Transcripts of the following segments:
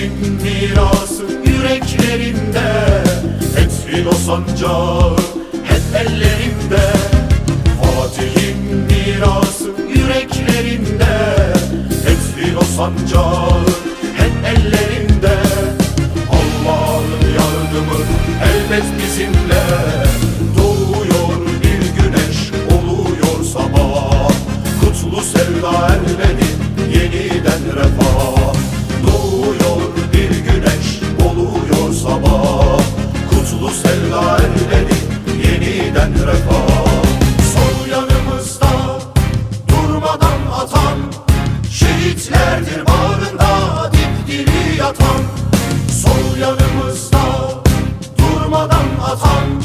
mirası yüreklerinde? Fethin o sancağı hep ellerinde. Fatih'in mirası yüreklerinde. Fethin o sancağı hep ellerinde. Allah'ın yardımı elbet bizimle. Doğuyor bir güneş oluyor sabah. Kutlu sevda elbeni Şehitlerdir bağrında dipdiri yatan Sol yanımızda durmadan atan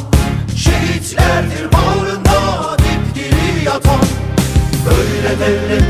Şehitlerdir bağrında dipdiri yatan. Böyle devletti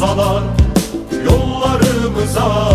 Saçsalar yollarımıza